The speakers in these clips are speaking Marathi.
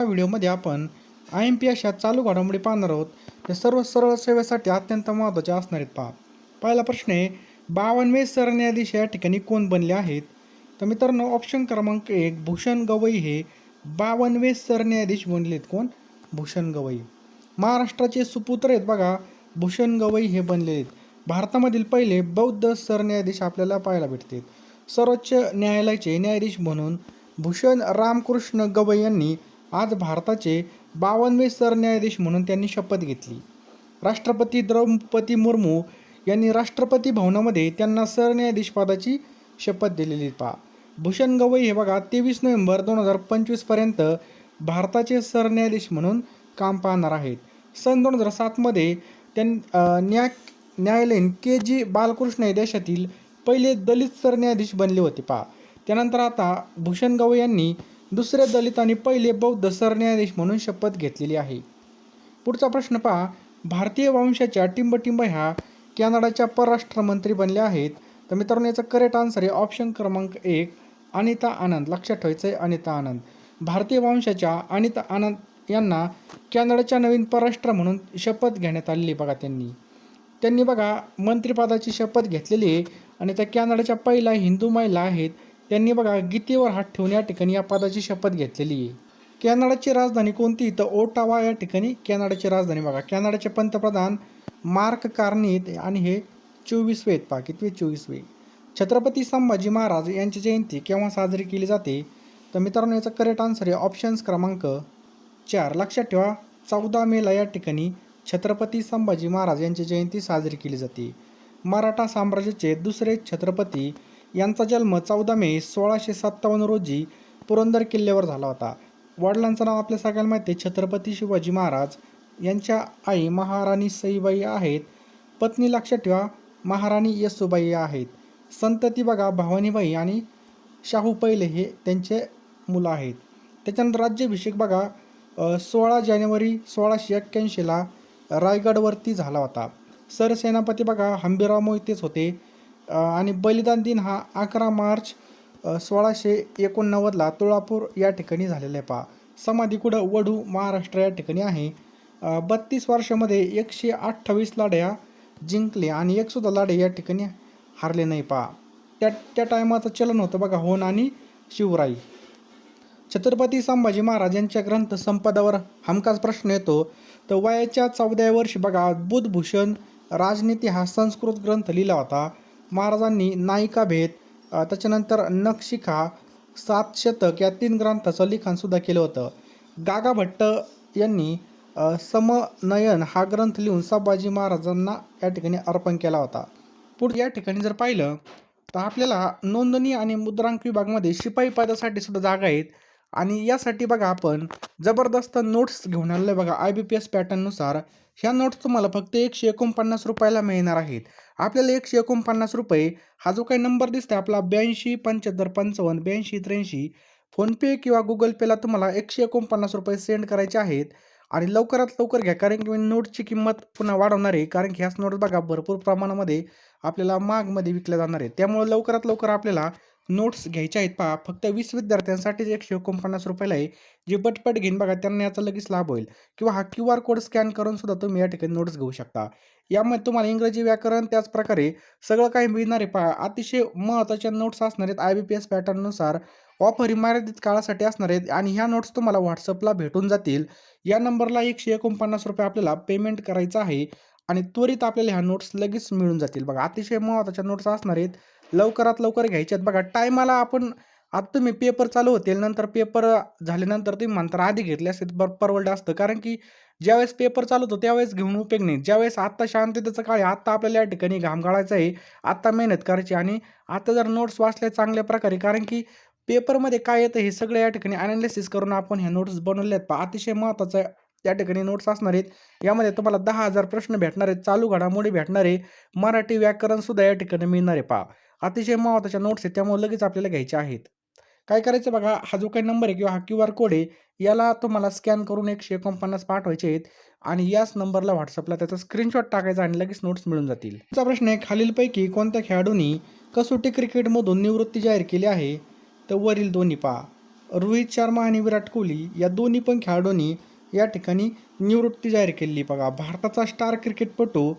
या व्हिडिओमध्ये आपण आय एम पी अशा चालू घडामोडी पाहणार आहोत. त्या सर्व सरळ सेवेसाठी अत्यंत महत्त्वाच्या असणार आहेत पहा पहिला प्रश्न आहे बावनवे सरन्यायाधीश या ठिकाणी कोण बनले आहेत? तर मित्रांनो ऑप्शन क्रमांक एक भूषण गवई हे बावनवे सरन्यायाधीश बनले आहेत. कोण? भूषण गवई. महाराष्ट्राचे सुपुत्र आहेत बघा भूषण गवई हे बनलेले आहेत. भारतामधील पहिले बौद्ध सरन्यायाधीश आपल्याला पाहायला भेटतात सर्वोच्च न्यायालयाचे न्यायाधीश म्हणून भूषण रामकृष्ण गवई यांनी आज भारताचे बावनवे सरन्यायाधीश म्हणून त्यांनी शपथ घेतली. राष्ट्रपती द्रौपदी मुर्मू यांनी राष्ट्रपती भवनामध्ये त्यांना सरन्यायाधीश पदाची शपथ दिलेली पहा भूषण गवई हे बघा तेवीस नोव्हेंबर दोन हजार पंचवीसपर्यंत भारताचे सरन्यायाधीश म्हणून काम पाहणार आहेत. सन दोन हजार सातमध्ये त्यां न्याय न्यायालयीन के जी बालकृष्ण हे देशातील पहिले दलित सरन्यायाधीश बनले होते पहा त्यानंतर आता भूषण गवई यांनी दुसऱ्या दलित आणि पहिले बौद्ध सरन्यायाधीश म्हणून शपथ घेतलेली आहे. पुढचा प्रश्न पहा. भारतीय वंशाच्या टिंबटिंब ह्या कॅनडाच्या परराष्ट्र मंत्री बनल्या आहेत. तर मित्रांनो याचा करेक्ट आन्सर आहे ऑप्शन क्रमांक एक अनिता आनंद. लक्षात ठेवायचं आहे अनिता आनंद. भारतीय वंशाच्या अनिता आनंद यांना कॅनडाच्या नवीन परराष्ट्र म्हणून शपथ घेण्यात आलेली बघा त्यांनी. त्यांनी बघा मंत्रिपदाची शपथ घेतलेली आहे आणि त्या कॅनडाच्या पहिल्या हिंदू महिला आहेत. त्यांनी बघा गीतेवर हात ठेवून या ठिकाणी या पदाची शपथ घेतलेली आहे. कॅनडाची राजधानी कोणती? तर ओटावा या ठिकाणी कॅनडाची राजधानी बघा. कॅनडाचे पंतप्रधान मार्क कार्नी आणि हे चोवीसवे आहेत पहा कितवे चोवीसवे छत्रपती संभाजी महाराज यांची जयंती केव्हा साजरी केली जाते? तर मित्रांनो याचा करेक्ट आन्सर आहे ऑप्शन्स क्रमांक चार. लक्षात ठेवा चौदा मेला या ठिकाणी छत्रपती संभाजी महाराज यांची जयंती साजरी केली जाते. मराठा साम्राज्याचे दुसरे छत्रपती यांचा जन्म चौदा मे सोळाशे सत्तावन्न रोजी पुरंदर किल्ल्यावर झाला होता. वडिलांचं नाव आपल्या सगळ्यांना माहिती आहे. छत्रपती शिवाजी महाराज यांच्या आई महाराणी सईबाई आहेत. पत्नी लक्षात ठेवा महाराणी येसुबाई आहेत. संतती बघा भवानीबाई आणि शाहू पहिले हे त्यांचे मुलं आहेत. त्याच्यानंतर राज्याभिषेक बघा सोळा जानेवारी सोळाशे एक्क्याऐंशीला रायगडवरती झाला होता. सरसेनापती बघा हंबीराव मोहितेच होते. आणि बलिदान दिन हा अकरा मार्च सोळाशे एकोणनव्वदला तुळापूर या ठिकाणी झालेला आहे. पहा समाधी कुठं? वडू महाराष्ट्र या ठिकाणी आहे. बत्तीस वर्षामध्ये एकशे अठ्ठावीस लढ्या जिंकले आणि एकसुद्धा लढे या ठिकाणी हारले नाही. पहा त्या त्या टायमाचं चलन होतं बघा होन आणि शिवराई. छत्रपती संभाजी महाराज यांच्या ग्रंथ संपदावर हमखास प्रश्न येतो तर वयाच्या चौदाव्या वर्षी बघा बुधभूषण राजनीती हा संस्कृत ग्रंथ लिहिला होता. महाराजांनी नायिका भेद त्याच्यानंतर नक्षिका सात शतक या तीन ग्रंथाचं लिखाणसुद्धा केलं होतं. गागा भट्ट यांनी समनयन हा ग्रंथ लिहून संभाजी महाराजांना या ठिकाणी अर्पण केला होता. पुढे या ठिकाणी जर पाहिलं तर आपल्याला नोंदणी आणि मुद्रांक विभागामध्ये शिपाई पदासाठी सुद्धा जागा आहेत. आणि यासाठी बघा आपण जबरदस्त नोट्स घेऊन आलेलं बघा आय बी पी एस पॅटर्ननुसार ह्या नोट्स तुम्हाला फक्त एकशे एकोणपन्नास रुपयाला मिळणार आहेत. आपल्याला एकशे एकोणपन्नास रुपये हा जो काही नंबर दिसतो आपला ब्याऐंशी पंच्याहत्तर पंचावन्न ब्याऐंशी त्र्याऐंशी फोनपे किंवा गुगल पेला तुम्हाला एकशे एकोणपन्नास रुपये सेंड करायचे आहेत. आणि लवकरात लवकर घ्या कारण की मी नोटची किंमत पुन्हा वाढवणार आहे कारण की ह्याच नोट्स बघा भरपूर प्रमाणामध्ये आपल्याला मागमध्ये विकल्या जाणार आहे त्यामुळे लवकरात लवकर आपल्याला नोट्स घ्यायच्या आहेत पहा. फक्त वीस विद्यार्थ्यांसाठीच एकशे एकोणपन्नास रुपयाला आहे जे पटपट घेईन बघा त्यांना याचा लगेच लाभ होईल. किंवा हा क्यू आर कोड स्कॅन करून सुद्धा तुम्ही या ठिकाणी नोट्स घेऊ शकता. यामध्ये तुम्हाला इंग्रजी व्याकरण त्याचप्रकारे सगळं काही मिळणार आहे पहा. अतिशय महत्त्वाच्या नोट्स असणार आहेत. आय बी पी एस पॅटर्ननुसार ऑफर ही मर्यादित काळासाठी असणार आहेत आणि ह्या नोट्स तुम्हाला व्हॉट्सअपला भेटून जातील. या नंबरला एकशे एकोणपन्नास रुपये आपल्याला पेमेंट करायचं आहे आणि त्वरित आपल्याला ह्या नोट्स लगेच मिळून जातील. बघा अतिशय महत्त्वाच्या नोट्स असणार आहेत. लवकरात लवकर घ्यायचे आहेत. बघा टायमाला आपण आता तुम्ही पेपर चालू होतील नंतर पेपर झाल्यानंतर तुम्ही म्हणता आधी घेतले असते बर परवडलं असतं. कारण की ज्यावेळेस पेपर चालू होतो त्यावेळेस घेऊन उपयोग नाही. ज्यावेळेस आत्ता शांततेचं काळ आहे आत्ता आपल्याला या ठिकाणी घाम गाळायचा आहे आत्ता मेहनत करायची आणि आत्ता जर नोट्स वाचल्या चांगल्या प्रकारे कारण की पेपरमध्ये काय येतं हे सगळं या ठिकाणी अनालिसिस करून आपण ह्या नोट्स बनवल्या आहेत. पहा अतिशय महत्त्वाचं या ठिकाणी नोट्स असणार आहेत. यामध्ये तुम्हाला दहा हजार प्रश्न भेटणार आहेत चालू घडामोडी भेटणार आहे. मराठी व्याकरणसुद्धा या ठिकाणी मिळणार आहे. पहा अतिशय महत्त्वाच्या नोट्स आहेत त्यामुळे लगेच आपल्याला घ्यायचे आहेत. काय करायचं बघा हा जो काही नंबर आहे किंवा हा क्यू आर कोड आहे याला तुम्हाला स्कॅन करून एकशे एकोणपन्नास पाठवायचे आहेत आणि याच नंबरला व्हॉट्सअपला त्याचा स्क्रीनशॉट टाकायचा आणि लगेच नोट्स मिळून जातील. पुढचा प्रश्न आहे खालीलपैकी कोणत्या खेळाडूंनी कसोटी क्रिकेटमधून निवृत्ती जाहीर केली आहे? तर वरील दोन्ही पहा. रोहित शर्मा आणि विराट कोहली या दोन्ही पण खेळाडूंनी या ठिकाणी निवृत्ती जाहीर केली बघा भारताचा स्टार क्रिकेटपटू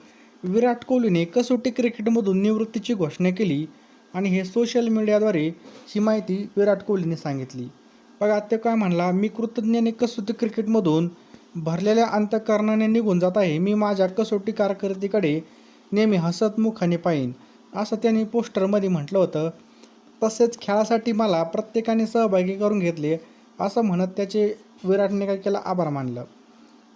विराट कोहलीने कसोटी क्रिकेटमधून निवृत्तीची घोषणा केली आणि हे सोशल मीडियाद्वारे ही माहिती विराट कोहलीने सांगितली. बघा ते काय म्हणला मी कृतज्ञाने कसोटी क्रिकेटमधून भरलेल्या अंतकरणाने निघून जात आहे. मी माझ्या कसोटी कारकिर्दीकडे नेहमी हसतमुखाने पाहिन. असं त्यांनी पोस्टरमध्ये म्हटलं होतं. तसेच खेळासाठी मला प्रत्येकाने सहभागी करून घेतले असं म्हणत त्याचे विराटने काय केलं आभार मानलं.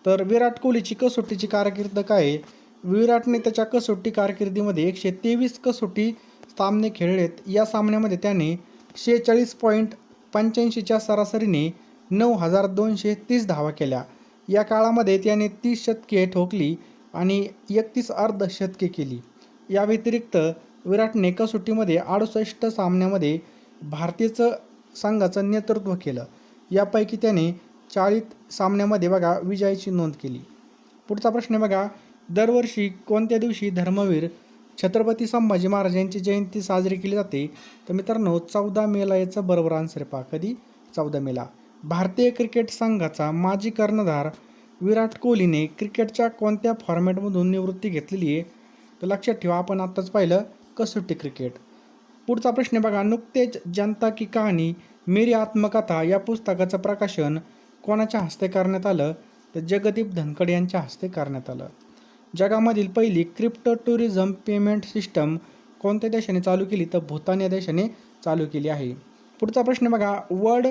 तर विराट कोहलीची कसोटीची कारकीर्द काय आहे? विराटने त्याच्या कसोटी कारकिर्दीमध्ये एकशे तेवीस कसोटी सामने खेळलेत. या सामन्यामध्ये त्याने शेहेचाळीस पॉईंट पंच्याऐंशीच्या सरासरीने नऊ हजार दोनशे तीस धावा केल्या. या काळामध्ये त्याने तीस शतके ठोकली आणि एकतीस अर्धशतके केली. या व्यतिरिक्त विराटने कसोटीमध्ये अडुसष्ट सामन्यामध्ये भारतीयचं संघाचं नेतृत्व केलं. यापैकी त्याने चाळीस सामन्यामध्ये बघा विजयाची नोंद केली. पुढचा प्रश्न बघा. दरवर्षी कोणत्या दिवशी धर्मवीर छत्रपती संभाजी महाराज यांची जयंती साजरी केली जाते? तर मित्रांनो चौदा मेला याचं बरोबर आन्सर पहा. कधी? चौदा मेला भारतीय क्रिकेट संघाचा माजी कर्णधार विराट कोहलीने क्रिकेटच्या कोणत्या फॉर्मॅटमधून निवृत्ती घेतलेली आहे? तर लक्षात ठेवा आपण आत्ताच पाहिलं कसोटी क्रिकेट पुढचा प्रश्न बघा. नुकतेच जनता की कहाणी मेरी आत्मकथा या पुस्तकाचं प्रकाशन कोणाच्या हस्ते करण्यात आलं? तर जगदीप धनखड यांच्या हस्ते करण्यात आलं. जगामधील पहिली क्रिप्टो टुरिझम पेमेंट सिस्टम कोणत्या देशाने चालू केली तर भूतान या देशाने चालू केली आहे? पुढचा प्रश्न बघा. वर्ल्ड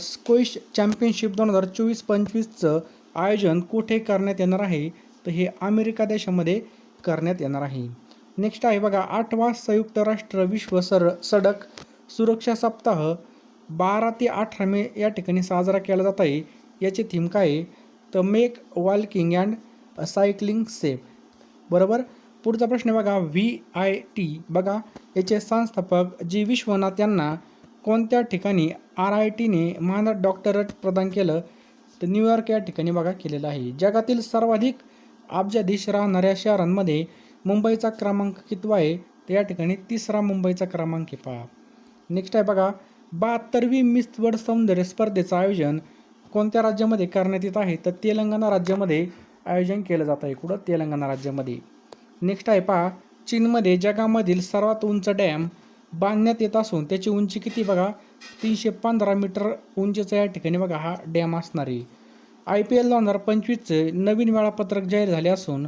स्क्विश चॅम्पियनशिप दोन हजार चोवीस पंचवीसचं आयोजन कुठे करण्यात येणार आहे? तर हे अमेरिका देशामध्ये करण्यात येणार आहे. नेक्स्ट आहे बघा. आठवा संयुक्त राष्ट्र विश्व सर सडक सुरक्षा सप्ताह. बारा ते अठरा मे या ठिकाणी साजरा केला जात आहे. याची थीम काय आहे? तर make walking and cycling safe बरोबर? पुढचा प्रश्न बघा व्ही आय टी बघा याचे संस्थापक जी विश्वनाथ यांना कोणत्या ठिकाणी आर आय टीने मानद डॉक्टरेट प्रदान केलं? तर न्यूयॉर्क या ठिकाणी बघा केलेलं आहे. जगातील सर्वाधिक अब्जाधीश राहणाऱ्या शहरांमध्ये मुंबईचा क्रमांक कितवा आहे? तर या ठिकाणी तिसरा मुंबईचा क्रमांक आहे पहा. नेक्स्ट आहे बघा बहात्तरवी मिस वर्ल्ड सौंदर्य स्पर्धेचं आयोजन कोणत्या राज्यामध्ये करण्यात येत आहे? तर तेलंगणा राज्यामध्ये आयोजन केलं जात आहे कुठं? तेलंगणा राज्यामध्ये. नेक्स्ट आहे पहा चीनमध्ये जगामधील सर्वात उंच डॅम बांधण्यात येत असून त्याची उंची किती बघा? तीनशे पंधरा मीटर उंचीचा या ठिकाणी बघा हा डॅम असणार आहे. आय पी एल दोन हजार पंचवीसचे नवीन वेळापत्रक जाहीर झाले असून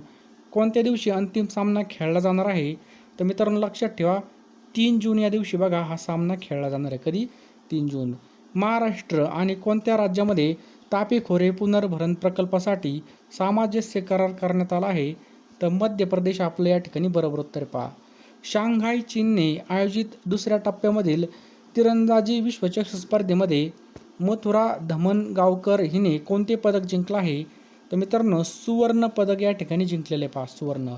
कोणत्या दिवशी अंतिम सामना खेळला जाणार आहे? तर मित्रांनो लक्षात ठेवा तीन जून या दिवशी बघा हा सामना खेळला जाणार आहे. कधी? तीन जून. महाराष्ट्र आणि कोणत्या राज्यामध्ये तापी खोरे पुनर्भरण प्रकल्पासाठी सामंजस्य करार करण्यात आला आहे. तर मध्य प्रदेश आपलं या ठिकाणी बरोबर उत्तर पहा. शांघाय चीनने आयोजित दुसऱ्या टप्प्यामधील तिरंदाजी विश्वचषक स्पर्धेमध्ये मथुरा धमनगावकर हिने कोणते पदक जिंकलं आहे? तर मित्रांनो सुवर्ण पदक या ठिकाणी जिंकलेले पहा सुवर्ण.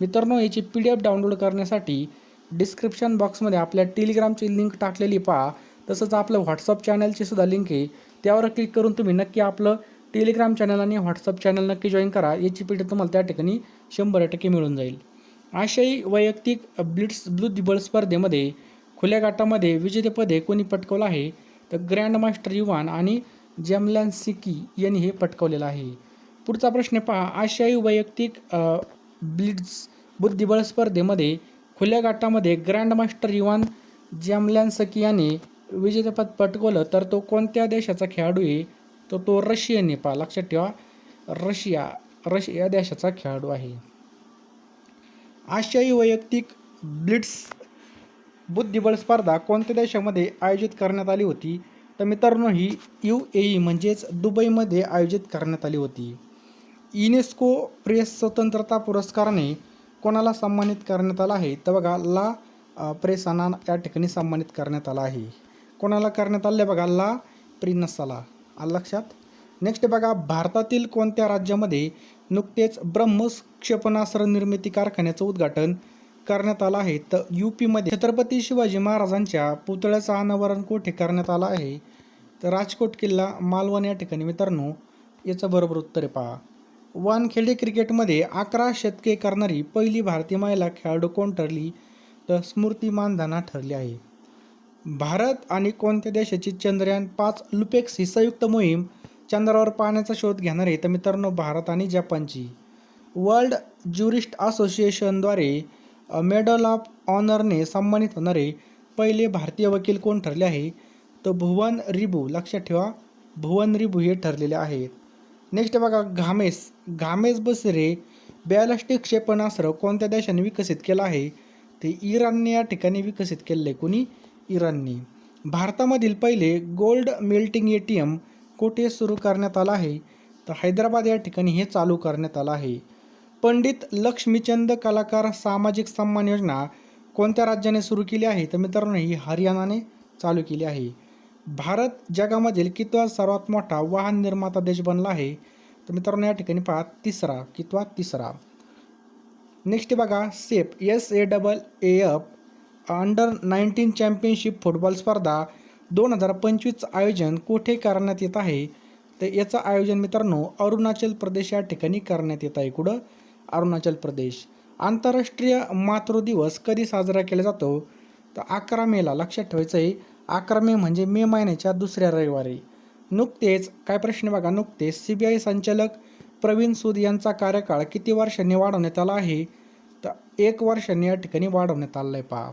मित्रांनो याची पी डी एफ डाउनलोड करण्यासाठी डिस्क्रिप्शन बॉक्समध्ये आपल्या टेलिग्रामची लिंक टाकलेली पहा. तसंच आपलं व्हॉट्सअप चॅनलची सुद्धा लिंक आहे. त्यावर क्लिक करून तुम्ही नक्की आपलं टेलिग्राम चॅनल आणि व्हॉट्सअप चॅनल नक्की जॉईन करा. याची पी तुम्हाला त्या ठिकाणी शंभर टक्के मिळून जाईल. आशियाई वैयक्तिक ब्लिट्स बुद्धिबळ स्पर्धेमध्ये खुल्या गाटामध्ये विजेतेपदे कोणी पटकवलं आहे? तर ग्रँड मास्टर युवान आणि जमलॅन यांनी हे पटकवलेलं आहे. पुढचा प्रश्न पहा. आशियाई वैयक्तिक ब्लिट्स बुद्धिबळ स्पर्धेमध्ये खुल्या गाटामध्ये ग्रँड मास्टर युवान जॅमलॅन सकी याने विजेतेपद पटकवलं तर तो कोणत्या देशाचा खेळाडू आहे? तर तो रशियन पहा लक्षात ठेवा रशिया रशिया देशाचा खेळाडू आहे. आशियाई वैयक्तिक ब्लिट्स बुद्धिबळ स्पर्धा कोणत्या देशामध्ये आयोजित करण्यात आली होती? तर मित्रांनो ही यू ए ई म्हणजेच दुबईमध्ये आयोजित करण्यात आली होती. युनेस्को प्रेस स्वतंत्रता पुरस्काराने कोणाला सन्मानित करण्यात आला आहे? तर बघा ला अ, प्रेसाना या ठिकाणी सन्मानित करण्यात आला आहे. कोणाला करण्यात आले बघा? ला प्रिन्नसाला आलं लक्षात? नेक्स्ट बघा भारतातील कोणत्या राज्यामध्ये नुकतेच ब्रह्मस क्षेपणास्त्र निर्मिती कारखान्याचं उद्घाटन करण्यात आलं आहे? तर यू पीमध्ये छत्रपती शिवाजी महाराजांच्या पुतळ्याचं अनावरण कोठे करण्यात आलं आहे? तर राजकोट किल्ला मालवण या ठिकाणी मित्रांनो याचं बरोबर उत्तर आहे पहा. वानखेडे क्रिकेटमध्ये अकरा शतके करणारी पहिली भारतीय महिला खेळाडू कोण ठरली? तर स्मृती मानधना ठरली आहे. भारत आणि कोणत्या देशाची चंद्रयान पाच लुपेक्स ही संयुक्त मोहीम चंद्रावर पाण्याचा शोध घेणार आहे? तर मित्रांनो भारत आणि जपानची. वर्ल्ड ज्युरिस्ट असोसिएशनद्वारे मेडल ऑफ ऑनरने सन्मानित होणारे पहिले भारतीय वकील कोण ठरले आहे? तर भुवन रिबू लक्षात ठेवा भुवन रिबू हे ठरलेले आहेत. नेक्स्ट बघा घामेस. घामेस बसरे बॅलिस्टिक क्षेपणास्त्र कोणत्या देशाने विकसित केलं आहे? ते इराणने या ठिकाणी विकसित केलेलं आहे. कुणी? इराणनी. भारतामधील पहिले gold melting A T M कोठे सुरू करण्यात आलं आहे? तर हैदराबाद या ठिकाणी हे चालू करण्यात आलं आहे. पंडित लक्ष्मीचंद कलाकार सामाजिक सन्मान योजना कोणत्या राज्याने सुरू केली आहे? तर मित्रांनो ही हरियाणाने चालू केली आहे. भारत जगामधील कितवा सर्वात मोठा वाहन निर्माता देश बनला आहे? तर मित्रांनो या ठिकाणी पहा तिसरा कितवा तिसरा. नेक्स्ट बघा सेप S A double A F under nineteen championship football स्पर्धा दोन हजार पंचवीसचं आयोजन कुठे करण्यात येत आहे? तर याचं आयोजन मित्रांनो अरुणाचल प्रदेश या ठिकाणी करण्यात येत आहे. कुठं? अरुणाचल प्रदेश. आंतरराष्ट्रीय मातृ दिवस कधी साजरा केला जातो? तर अकरा मेला लक्षात ठेवायचं आहे. अकरा मे म्हणजे मे महिन्याच्या दुसऱ्या रविवारी. नुकतेच काय प्रश्न बघा नुकतेच सी बी आय संचालक प्रवीण सूद यांचा कार्यकाळ किती वर्षांनी वाढवण्यात आला आहे? तर एक वर्षांनी या ठिकाणी वाढवण्यात आलं आहे पहा.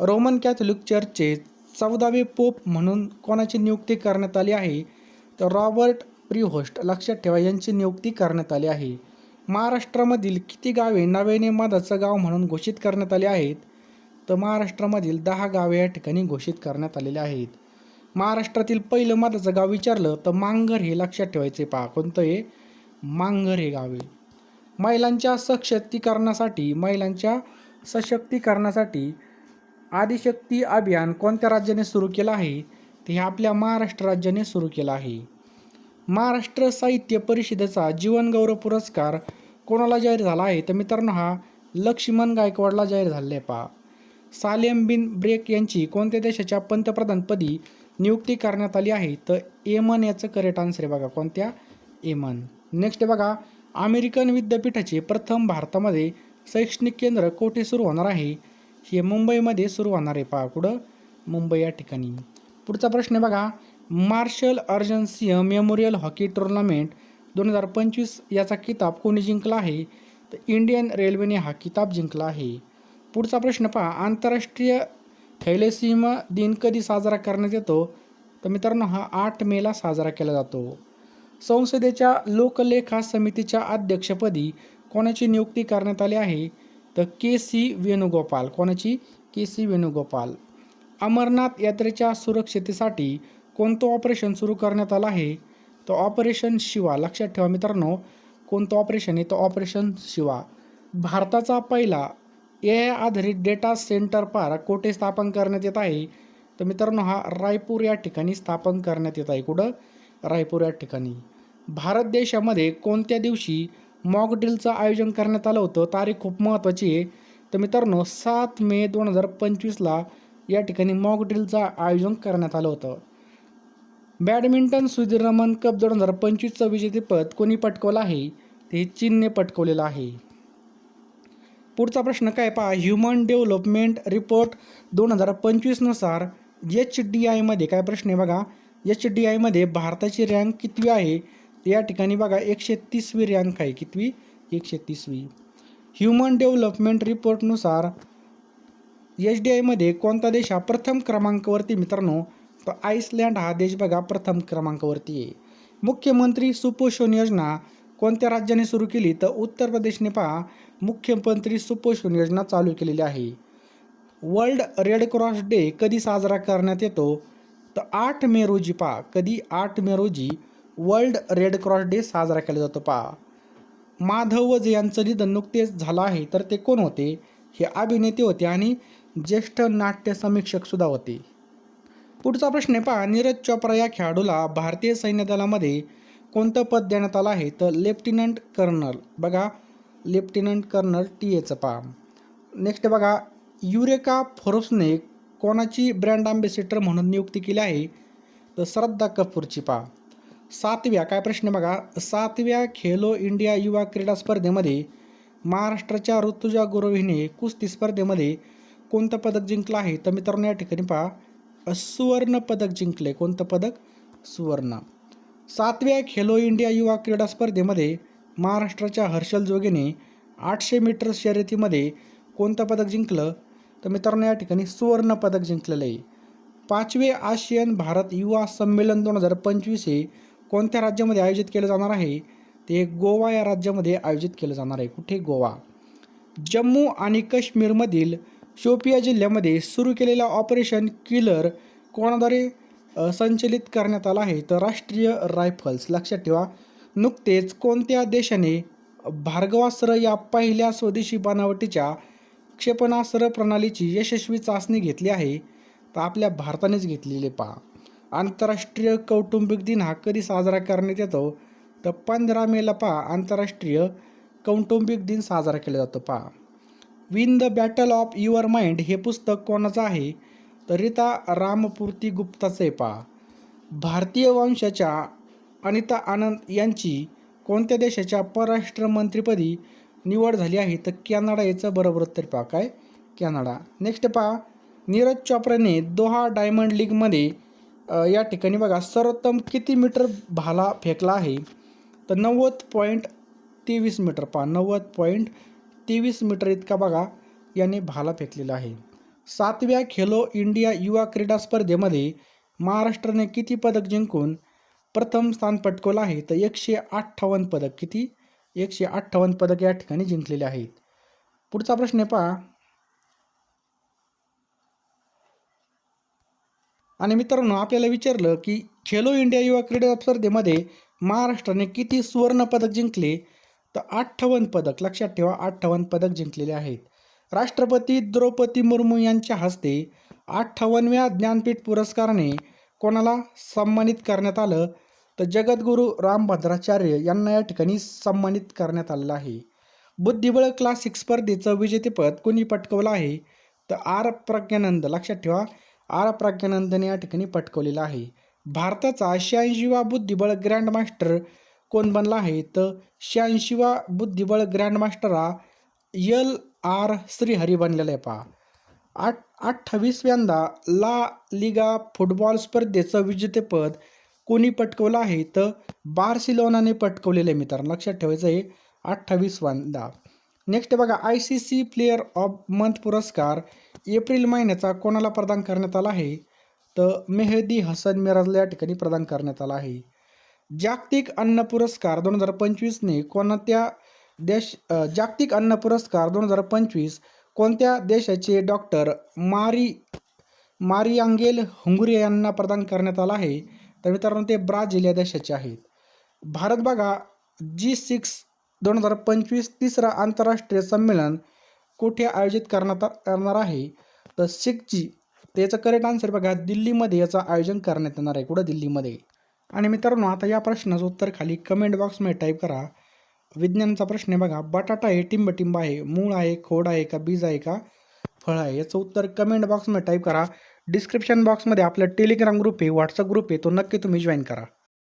रोमन कॅथोलिक चर्चचे चौदावे पोप म्हणून कोणाची नियुक्ती करण्यात आली आहे? तर रॉबर्ट प्रिहोस्ट लक्षात ठेवा यांची नियुक्ती करण्यात आली आहे. महाराष्ट्रामधील किती गावे नव्याने मधाचं गाव म्हणून घोषित करण्यात आले आहेत? तर महाराष्ट्रामधील दहा गावे या ठिकाणी घोषित करण्यात आलेले आहेत. महाराष्ट्रातील पहिलं मधाचं गाव विचारलं तर मांगर हे लक्षात ठेवायचे पहा. कोणतं हे? मांगर हे गाव आहे. महिलांच्या सशक्तीकरणासाठी महिलांच्या सशक्तीकरणासाठी आदिशक्ती अभियान कोणत्या राज्याने सुरू केलं आहे? ते हे आपल्या महाराष्ट्र राज्याने सुरू केलं आहे. महाराष्ट्र साहित्य परिषदेचा जीवनगौरव पुरस्कार कोणाला जाहीर झाला आहे? तर मित्रांनो हा लक्ष्मण गायकवाडला जाहीर झाले पहा. सालेम बिन ब्रेक यांची कोणत्या देशाच्या पंतप्रधानपदी नियुक्ती करण्यात आली आहे? तर एमन याचं करेक्ट आन्सर आहे बघा. कोणत्या? एमन. नेक्स्ट बघा अमेरिकन विद्यापीठाचे प्रथम भारतामध्ये शैक्षणिक केंद्र कोठे सुरू होणार आहे? हे मुंबईमध्ये सुरू होणार आहे पहा कुठं? मुंबई या ठिकाणी. पुढचा प्रश्न आहे बघा marshal Arjan Singh memorial hockey tournament दोन हजार पंचवीस याचा किताब कोणी जिंकला आहे? तर इंडियन रेल्वेने हा किताब जिंकला आहे. पुढचा प्रश्न पहा आंतरराष्ट्रीय थैलेसीमा दिन कधी साजरा करण्यात येतो? तर मित्रांनो हा आठ मेला साजरा केला जातो. संसदेच्या लोकलेखा समितीच्या अध्यक्षपदी कोणाची नियुक्ती करण्यात आली आहे? तर के सी वेणुगोपाल. कोणाची? के सी वेणुगोपाल. अमरनाथ यात्रेच्या सुरक्षितेसाठी कोणतं ऑपरेशन सुरू करण्यात आलं आहे? तर ऑपरेशन शिवा. लक्षात ठेवा मित्रांनो कोणतं ऑपरेशन आहे? तर ऑपरेशन शिवा. भारताचा पहिला ए आय आधारित डेटा सेंटर पार्क कोठे स्थापन करण्यात येत आहे? तर मित्रांनो हा रायपूर या ठिकाणी स्थापन करण्यात येत आहे. कुठं? रायपूर या ठिकाणी. भारत देशामध्ये कोणत्या दिवशी मॉक ड्रिलचं आयोजन करण्यात आलं होतं. तारीख खूप महत्त्वाची आहे. तर मित्रांनो सात मे दोन हजार पंचवीसला या ठिकाणी मॉक ड्रिलचं आयोजन करण्यात आलं होतं. बॅडमिंटन सुधीरमन कप दोन हजार पंचवीसचं विजेतेपद कोणी पटकवलं आहे? ते चीनने पटकवलेलं आहे. पुढचा प्रश्न काय पहा. ह्युमन डेव्हलपमेंट रिपोर्ट दोन हजार पंचवीसनुसार एच डी आयमध्ये काय प्रश्न आहे बघा. एच डी आयमध्ये भारताची रँक कितवी आहे? या ठिकाणी बघा एकशे तीसवी रँक आहे. कितवी? एकशे तीसवी ह्युमन डेव्हलपमेंट रिपोर्टनुसार एच डी आयमध्ये कोणता देश हा प्रथम क्रमांकावरती मित्रांनो? तर आईसलँड हा देश बघा प्रथम क्रमांकावरती आहे. मुख्यमंत्री सुपोषण योजना कोणत्या राज्याने सुरू केली? तर उत्तर प्रदेशने पहा मुख्यमंत्री सुपोषण योजना चालू केलेली आहे. वर्ल्ड रेड क्रॉस डे कधी साजरा करण्यात येतो? तर आठ मे रोजी पहा. कधी? आठ मे रोजी वर्ल्ड रेड क्रॉस डे साजरा केला जातो पहा. माधवज यांचं निधन नुकतेच झालं आहे तर ते कोण होते? हे अभिनेते होते आणि ज्येष्ठ नाट्य समीक्षकसुद्धा होते. पुढचा प्रश्न आहे पहा नीरज चोप्रा या खेळाडूला भारतीय सैन्य दलामध्ये कोणतं पद देण्यात आलं आहे? तर लेफ्टनंट कर्नल. बघा लेफ्टनंट कर्नल टी एचं पहा. नेक्स्ट बघा युरेका फोर्ब्सने कोणाची ब्रँड अँबेसिडर म्हणून नियुक्ती केली आहे? तर श्रद्धा कपूरची पहा. सातव्या काय प्रश्न बघा. सातव्या खेलो इंडिया युवा क्रीडा स्पर्धेमध्ये महाराष्ट्राच्या ऋतुजा गुरव कुस्ती स्पर्धेमध्ये कोणतं पदक जिंकलं आहे? तर मित्रांनो या ठिकाणी पहा. सुवर्ण पदक जिंकले कोणतं पदक? सुवर्ण. सातव्या खेलो इंडिया युवा क्रीडा स्पर्धेमध्ये महाराष्ट्राच्या हर्षल जोगेने आठशे मीटर शर्यतीमध्ये कोणतं पदक जिंकलं? तर मित्रांनो या ठिकाणी सुवर्ण पदक जिंकलेलं आहे. पाचवे आशियन भारत युवा संमेलन दोन हजार पंचवीस हे कोणत्या राज्यामध्ये आयोजित केलं जाणार आहे? ते गोवा या राज्यामध्ये आयोजित केलं जाणार आहे. कुठे? गोवा. जम्मू आणि काश्मीरमधील शोपिया जिल्ह्यामध्ये सुरू केलेला ऑपरेशन किलर कोणाद्वारे संचलित करण्यात आला आहे? तर राष्ट्रीय रायफल्स. लक्षात ठेवा नुकतेच कोणत्या देशाने भार्गवास्त्र या पहिल्या स्वदेशी बनावटीच्या क्षेपणास्त्र प्रणालीची यशस्वी चाचणी घेतली आहे? तर आपल्या भारतानेच घेतलेले पहा. आंतरराष्ट्रीय कौटुंबिक दिन हा कधी साजरा करण्यात येतो? तर पंधरा मेला पहा आंतरराष्ट्रीय कौटुंबिक दिन साजरा केला जातो पहा. Win the battle of your mind हे पुस्तक कोणाचं आहे? तर रिता रामपूर्ती गुप्ताचं आहे पहा. भारतीय वंशाच्या अनिता आनंद यांची कोणत्या देशाच्या परराष्ट्र मंत्रीपदी निवड झाली आहे? तर कॅनडा याचं बरोबर उत्तर पहा. काय? कॅनडा. नेक्स्ट पहा. नीरज चोप्राने दोहा डायमंड लीगमध्ये या ठिकाणी बघा सर्वोत्तम किती मीटर भाला फेकला आहे? तर नव्वद पॉईंट तेवीस मीटर पहा नव्वद पॉईंट तेवीस मीटर इतका बघा याने भाला फेकलेला आहे. सातव्या खेलो इंडिया युवा क्रीडा स्पर्धेमध्ये महाराष्ट्राने किती पदक जिंकून प्रथम स्थान पटकवलं आहे? तर एकशे अठ्ठावन्न पदक किती? एकशे अठ्ठावन्न पदक या ठिकाणी जिंकलेले आहेत. पुढचा प्रश्न आहे पहा आणि मित्रांनो आपल्याला विचारलं की खेलो इंडिया युवा क्रीडा स्पर्धेमध्ये महाराष्ट्राने किती सुवर्ण पदक जिंकले? तर अठ्ठावन्न पदक लक्षात ठेवा अठ्ठावन्न पदक जिंकलेले आहेत. राष्ट्रपती द्रौपदी मुर्मू यांच्या हस्ते अठ्ठावन्नव्या ज्ञानपीठ पुरस्काराने कोणाला सन्मानित करण्यात आलं? तर जगद्गुरू रामभद्राचार्य यांना या ठिकाणी सन्मानित करण्यात आलेलं आहे. बुद्धिबळ क्लासिक स्पर्धेचं विजेतेपद कोणी पटकवलं आहे? तर आर. प्रज्ञानंद लक्षात ठेवा आर प्रज्ञानंदने या ठिकाणी पटकवलेला आहे. भारताचा शहाऐंशीवा बुद्धिबळ ग्रँडमास्टर कोण बनला आहे? तर शहाऐंशीवा बुद्धिबळ ग्रँडमास्टर हा यल आर श्रीहरी बनलेला आहे पहा. आठ अठ्ठावीसव्यांदा ला लिगा फुटबॉल स्पर्धेचं विजेतेपद कोणी पटकवलं आहे? तर बार्सिलोनाने पटकवलेलं आहे मित्रांनो. लक्षात ठेवायचं आहे अठ्ठावीसव्यांदा. नेक्स्ट बघा I C C player of month पुरस्कार एप्रिल महिन्याचा कोणाला प्रदान करण्यात आला आहे? तर मेहदी हसन मिराजला या ठिकाणी प्रदान करण्यात आला आहे. जागतिक अन्न पुरस्कार दोन हजार पंचवीसने कोणत्या देश जागतिक अन्न पुरस्कार दोन हजार पंचवीस कोणत्या देशाचे डॉक्टर मारी मारियांगेल हुंगुरे यांना प्रदान करण्यात आला आहे? तर मित्रांनो ते ब्राझील या देशाचे आहेत. भारत बघा जी सिक्स दोन हजार पंचवीस तिसरा आंतरराष्ट्रीय संमेलन कुठे आयोजित करण्यात करणार आहे? तर सिक्सची त्याचं करेक्ट आन्सर बघा दिल्लीमध्ये याचं आयोजन करण्यात येणार आहे कुठं? दिल्लीमध्ये. आणि मित्रांनो आता या प्रश्नाचं उत्तर खाली कमेंट बॉक्समध्ये टाईप करा. विज्ञानचा प्रश्न आहे बघा बटाटा हे टिंबटिंब आहे मूळ आहे खोड आहे का बीज आहे का? फळ आहे. याचं उत्तर कमेंट बॉक्समध्ये टाईप करा. डिस्क्रिप्शन बॉक्समध्ये आपला टेलिग्राम ग्रुप आहे व्हॉट्सअप ग्रुप आहे तो नक्की तुम्ही जॉईन करा.